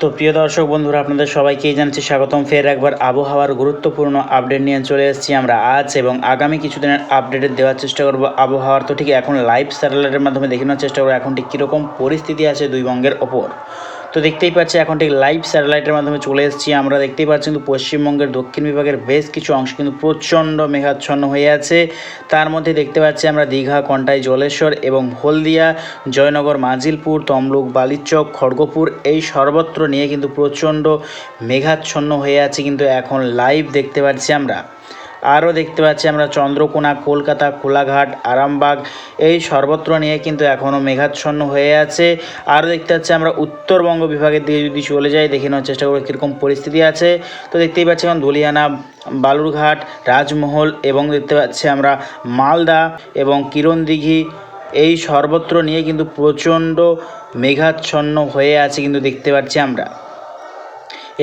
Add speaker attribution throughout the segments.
Speaker 1: তো প্রিয় দর্শক বন্ধুরা, আপনাদের সবাইকেই জানাচ্ছি স্বাগতম। ফের একবার আবহাওয়ার গুরুত্বপূর্ণ আপডেট নিয়ে চলে এসেছি আমরা আজ এবং আগামী কিছুদিনের আপডেটে দেওয়ার চেষ্টা করব আবহাওয়ার। তো ঠিক এখন লাইভ স্যাটেলাইটের মাধ্যমে দেখে নেওয়ার চেষ্টা করব, এখন ঠিক কীরকম পরিস্থিতি আছে দুই বঙ্গের ওপর। তো দেখতেই পাচ্ছি এখন ঠিক লাইভ স্যাটেলাইটের মাধ্যমে চলে এসেছি। আমরা দেখতেই পাচ্ছি কিন্তু পশ্চিমবঙ্গের দক্ষিণ বিভাগের বেশ কিছু অংশ কিন্তু প্রচণ্ড মেঘাচ্ছন্ন হয়ে আছে। তার মধ্যে দেখতে পাচ্ছি আমরা দীঘা, কন্টাই, জলেশ্বর এবং হলদিয়া, জয়নগর, মাজিলপুর, তমলুক, বালিচক, খড়গপুর এই সর্বত্র নিয়ে কিন্তু প্রচণ্ড মেঘাচ্ছন্ন হয়ে আছে কিন্তু এখন লাইভ দেখতে পাচ্ছি আমরা। আরও দেখতে পাচ্ছি আমরা চন্দ্রকোনা, কলকাতা, কোলাঘাট, আরামবাগ, এই সর্বত্র নিয়ে কিন্তু এখনও মেঘাচ্ছন্ন হয়ে আছে। আরও দেখতে পাচ্ছি আমরা উত্তরবঙ্গ বিভাগের দিকে যদি চলে যাই, দেখে নেওয়ার চেষ্টা করব কীরকম পরিস্থিতি আছে। তো দেখতেই পাচ্ছি এখন ধুলিয়ানা বালুরঘাট, রাজমহল এবং দেখতে পাচ্ছি আমরা মালদা এবং কিরণদিঘি, এই সর্বত্র নিয়ে কিন্তু প্রচণ্ড মেঘাচ্ছন্ন হয়ে আছে কিন্তু দেখতে পাচ্ছি আমরা।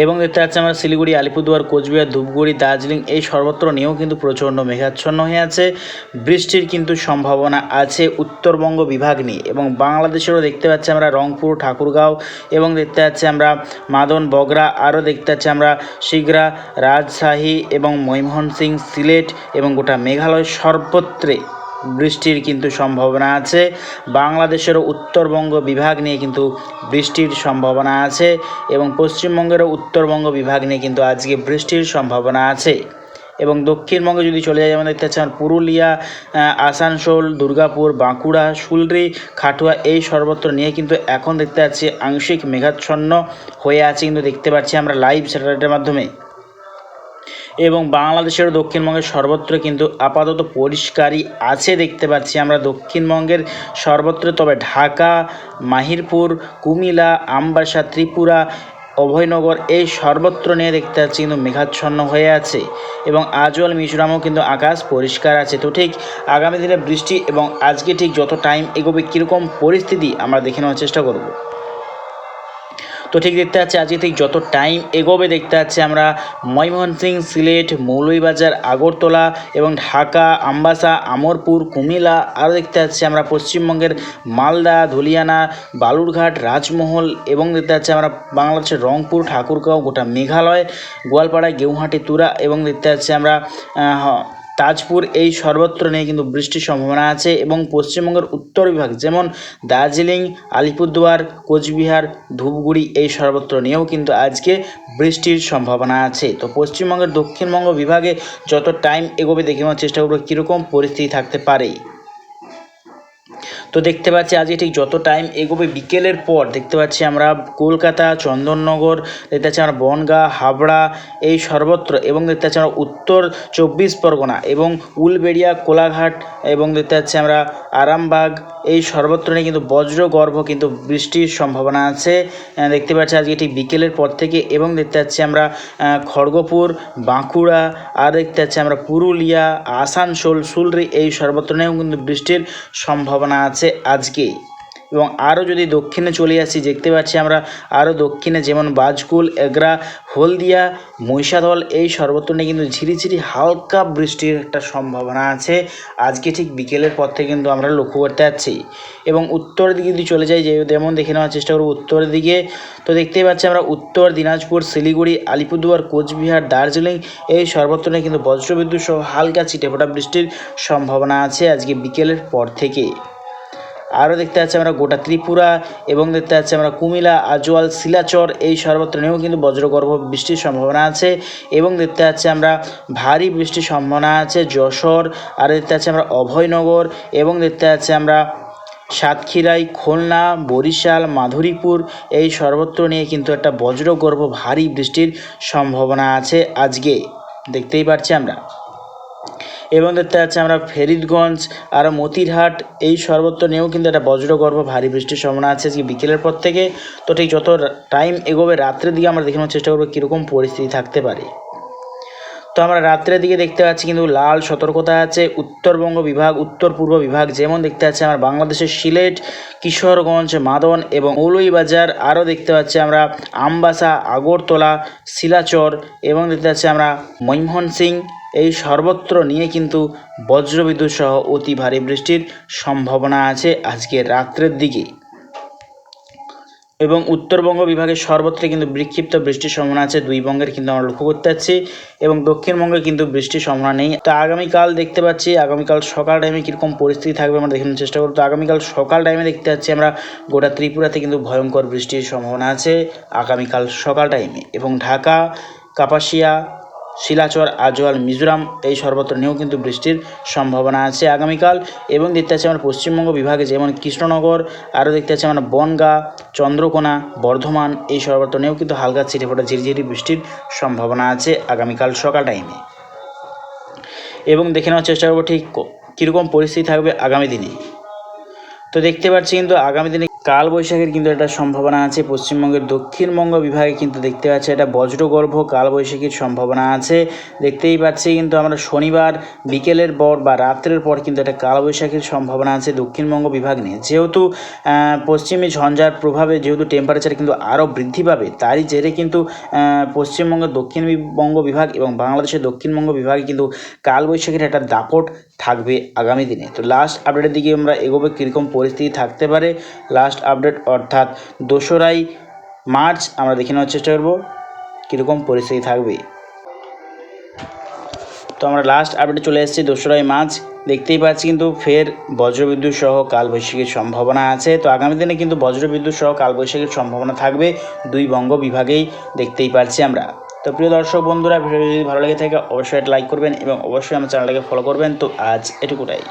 Speaker 1: এবং দেখতে পাচ্ছি আমরা শিলিগুড়ি, আলিপুরদুয়ার, কোচবিহার, ধূপগুড়ি, দার্জিলিং এই সর্বত্র নিয়েও কিন্তু প্রচণ্ড মেঘাচ্ছন্ন হয়ে আছে। বৃষ্টির কিন্তু সম্ভাবনা আছে উত্তরবঙ্গ বিভাগ নিয়ে এবং বাংলাদেশেরও দেখতে পাচ্ছি আমরা রংপুর, ঠাকুরগাঁও এবং দেখতে পাচ্ছি আমরা মাদন, বগরা, আরও দেখতে পাচ্ছি আমরা শিগরা, রাজশাহী এবং ময়মোহন সিং সিলেট এবং গোটা মেঘালয় সর্বত্রে বৃষ্টির কিন্তু সম্ভাবনা আছে। বাংলাদেশেরও উত্তরবঙ্গ বিভাগ নিয়ে কিন্তু বৃষ্টির সম্ভাবনা আছে এবং পশ্চিমবঙ্গেরও উত্তরবঙ্গ বিভাগ নিয়ে কিন্তু আজকে বৃষ্টির সম্ভাবনা আছে। এবং দক্ষিণবঙ্গে যদি চলে যাই যেমন দেখতে পাচ্ছি আমার পুরুলিয়া আসানসোল, দুর্গাপুর, বাঁকুড়া, সুলরি, খাটুয়া এই সর্বত্র নিয়ে কিন্তু এখন দেখতে পাচ্ছি আংশিক মেঘাচ্ছন্ন হয়ে আছে কিন্তু দেখতে পাচ্ছি আমরা লাইভ স্যাটেলাইটের মাধ্যমে। এবং বাংলাদেশের দক্ষিণবঙ্গের সর্বত্র কিন্তু আপাতত পরিষ্কারই আছে, দেখতে পাচ্ছি আমরা দক্ষিণবঙ্গের সর্বত্র। তবে ঢাকা, মাহিরপুর কুমিলা আমবাসা, ত্রিপুরা, অভয়নগর এই সর্বত্র নিয়ে দেখতে পাচ্ছি কিন্তু মেঘাচ্ছন্ন হয়ে আছে এবং আজওয়াল, মিজোরামও কিন্তু আকাশ পরিষ্কার আছে। তো ঠিক আগামী দিনে বৃষ্টি এবং আজকে ঠিক যত টাইম এগোবে, কীরকম পরিস্থিতি আমরা দেখে নেওয়ার চেষ্টা করব। তো ঠিক দেখতে পাচ্ছি, আজকে ঠিক যত টাইম এগোবে, দেখতে পাচ্ছি আমরা ময়মোহন সিং সিলেট, মৌলভীবাজার, আগরতলা এবং ঢাকা, আমবাসা, আমরপুর কুমিলা আরও দেখতে পাচ্ছি আমরা পশ্চিমবঙ্গের মালদা, ধুলিয়ানা, বালুরঘাট, রাজমহল এবং দেখতে পাচ্ছি আমরা বাংলাদেশের রংপুর, ঠাকুরগাঁও, গোটা মেঘালয় গোয়ালপাড়া গেউহাটি, তুরা এবং দেখতে পাচ্ছি আমরা তাজপুর এই সর্বত্র নিয়ে কিন্তু বৃষ্টির সম্ভাবনা আছে এবং পশ্চিমবঙ্গের উত্তর বিভাগ, যেমন দার্জিলিং, আলিপুরদুয়ার, কোচবিহার, ধূপগুড়ি এই সর্বত্র নিয়েও কিন্তু আজকে বৃষ্টির সম্ভাবনা আছে। তো পশ্চিমবঙ্গের দক্ষিণবঙ্গ বিভাগে যত টাইম এগোবে দেখে নেওয়ার চেষ্টা করব কীরকম পরিস্থিতি থাকতে পারে। তো দেখতে পাচ্ছি আজকে ঠিক যত টাইম এগোবে বিকেলের পর, দেখতে পাচ্ছি আমরা কলকাতা, চন্দননগর, দেখতে পাচ্ছি আমরা বনগাঁ, হাবড়া, এই সর্বত্র এবং দেখতে পাচ্ছি আমরা উত্তর চব্বিশ পরগনা এবং উলবেড়িয়া, কোলাঘাট এবং দেখতে পাচ্ছি আমরা আরামবাগ, এই সর্বত্র নিয়ে কিন্তু বজ্রগর্ভ কিন্তু বৃষ্টির সম্ভাবনা আছে। দেখতে পাচ্ছি আজকে ঠিক বিকেলের পর থেকে এবং দেখতে পাচ্ছি আমরা খড়গপুর, বাঁকুড়া আর দেখতে পাচ্ছি আমরা পুরুলিয়া, আসানসোল, সুলরি এই সর্বত্র নিয়েও কিন্তু বৃষ্টির সম্ভাবনা আছে। আজকে এবং আরও যদি দক্ষিণে চলে আসি, দেখতে পাচ্ছি আমরা আরও দক্ষিণে যেমন বাজকুল, এগরা, হলদিয়া, মহিষাদল, এই সর্বত্র নিয়ে কিন্তু ঝিরিঝিরি হালকা বৃষ্টির একটা সম্ভাবনা আছে। আজকে ঠিক বিকেলের পর থেকে কিন্তু আমরা লক্ষ্য করতে যাচ্ছি। এবং উত্তর দিকে যদি চলে যাই যেমন দেখে নেওয়ার চেষ্টা করব উত্তরের দিকে, তো দেখতেই পাচ্ছি আমরা উত্তর দিনাজপুর, শিলিগুড়ি, আলিপুরদুয়ার, কোচবিহার, দার্জিলিং, এই সর্বত্র নিয়ে কিন্তু বজ্রবিদ্যুৎ সহ হালকা ছিটেফোঁটা বৃষ্টির সম্ভাবনা আছে আজকে বিকেলের পর থেকে। আরও দেখতে পাচ্ছি আমরা গোটা ত্রিপুরা এবং দেখতে পাচ্ছি আমরা কুমিলা আজওয়াল, শিলাচর, এই সর্বত্র নিয়েও কিন্তু বজ্রগর্ভ বৃষ্টির সম্ভাবনা আছে এবং দেখতে পাচ্ছি আমরা ভারী বৃষ্টির সম্ভাবনা আছে যশোর, আর দেখতে পাচ্ছি আমরা অভয়নগর এবং দেখতে পাচ্ছি আমরা সাতক্ষীরাই, খুলনা, বরিশাল, মাধুরীপুর, এই সর্বত্র নিয়ে কিন্তু একটা বজ্রগর্ভ ভারী বৃষ্টির সম্ভাবনা আছে আজকে। দেখতেই পাচ্ছি আমরা। এবং দেখতে পাচ্ছি আমরা ফেরিদগঞ্জ, আর মতিরহাট, এই সর্বত্র নিয়েও কিন্তু একটা বজ্রগর্ভ ভারী বৃষ্টির সম্ভাবনা আছে আজকে বিকেলের পর থেকে। তো ঠিক যত টাইম এগোবে রাত্রের দিকে আমরা দেখানোর চেষ্টা করব কীরকম পরিস্থিতি থাকতে পারে। তো আমরা রাত্রের দিকে দেখতে পাচ্ছি কিন্তু লাল সতর্কতা আছে, উত্তরবঙ্গ বিভাগ, উত্তর পূর্ব বিভাগ যেমন দেখতে পাচ্ছি আমরা, বাংলাদেশের সিলেট, কিশোরগঞ্জ মাদন এবং মৌলভীবাজার আরও দেখতে পাচ্ছি আমরা আমবাসা, আগরতলা, শিলাচর এবং দেখতে পাচ্ছি আমরা ময়মোহন সিং এই সর্বত্র নিয়ে কিন্তু বজ্রবিদ্যুৎ সহ অতি ভারী বৃষ্টির সম্ভাবনা আছে আজকে রাত্রের দিকে এবং উত্তরবঙ্গ বিভাগের সর্বত্র কিন্তু বিক্ষিপ্ত বৃষ্টির সম্ভাবনা আছে, দুই বঙ্গের কিন্তু আমরা লক্ষ্য করতে পারছি এবং দক্ষিণবঙ্গে কিন্তু বৃষ্টির সম্ভাবনা নেই। তো আগামীকাল দেখতে পাচ্ছি, আগামীকাল সকাল টাইমে কীরকম পরিস্থিতি থাকবে আমরা দেখানোর চেষ্টা করব। তো আগামীকাল সকাল টাইমে দেখতে পাচ্ছি আমরা গোটা ত্রিপুরাতে কিন্তু ভয়ঙ্কর বৃষ্টির সম্ভাবনা আছে আগামীকাল সকাল টাইমে এবং ঢাকা, কাপাসিয়া শিলাচর, আজওয়াল, মিজোরাম, এই সর্বত্র নিয়েও কিন্তু বৃষ্টির সম্ভাবনা আছে আগামীকাল। এবং দেখতে পাচ্ছি আমার পশ্চিমবঙ্গ বিভাগে যেমন কৃষ্ণনগর, আরও দেখতে পাচ্ছি আমার বনগা, চন্দ্রকোনা, বর্ধমান, এই সর্বত্র নিয়েও কিন্তু হালকা ছিটে ফোটা, ঝিরিঝিরি বৃষ্টির সম্ভাবনা আছে আগামীকাল সকাল টাইমে এবং দেখে নেওয়ার চেষ্টা করব ঠিক কীরকম পরিস্থিতি থাকবে আগামী দিনে। তো দেখতে পাচ্ছি কিন্তু আগামী দিনে কাল বৈশাখের কিন্তু একটা সম্ভাবনা আছে। পশ্চিমবঙ্গের দক্ষিণবঙ্গ বিভাগে কিন্তু দেখতে পাচ্ছি একটা বজ্রগর্ভ কাল বৈশাখীর সম্ভাবনা আছে। দেখতেই পাচ্ছি কিন্তু আমরা শনিবার বিকেলের পর বা রাত্রের পর কিন্তু একটা কাল বৈশাখীর সম্ভাবনা আছে দক্ষিণবঙ্গ বিভাগ নিয়ে। যেহেতু পশ্চিমী ঝঞ্ঝার প্রভাবে যেহেতু টেম্পারেচার কিন্তু আরও বৃদ্ধি পাবে, তারই জেরে কিন্তু পশ্চিমবঙ্গের দক্ষিণবঙ্গ বিভাগ এবং বাংলাদেশের দক্ষিণবঙ্গ বিভাগে কিন্তু কালবৈশাখীর একটা দাপট থাকবে আগামী দিনে। তো লাস্ট আপডেটের দিকে আমরা এগোবে, কীরকম পরিস্থিতি থাকতে পারে। লাস্ট আপডেট, অর্থাৎ দোসরাই মার্চ, আমরা দেখে নেওয়ার চেষ্টা করব কীরকম পরিস্থিতি থাকবে। তো আমরা লাস্ট আপডেটে চলে এসেছি, দোসরাই মার্চ। দেখতেই পাচ্ছি কিন্তু ফের বজ্রবিদ্যুৎ সহ কালবৈশাখীর সম্ভাবনা আছে। তো আগামী দিনে কিন্তু বজ্রবিদ্যুৎ সহ কালবৈশাখীর সম্ভাবনা থাকবে দুই বঙ্গ বিভাগেই, দেখতেই পাচ্ছি আমরা। তো প্রিয় দর্শক বন্ধুরা ভিডিও যদি ভালো লেগে থাকে, অবশ্যই লাইক করবেন এবং অবশ্যই আমার চ্যানেলটাকে ফলো করবেন। তো আজ এটুকুটাই।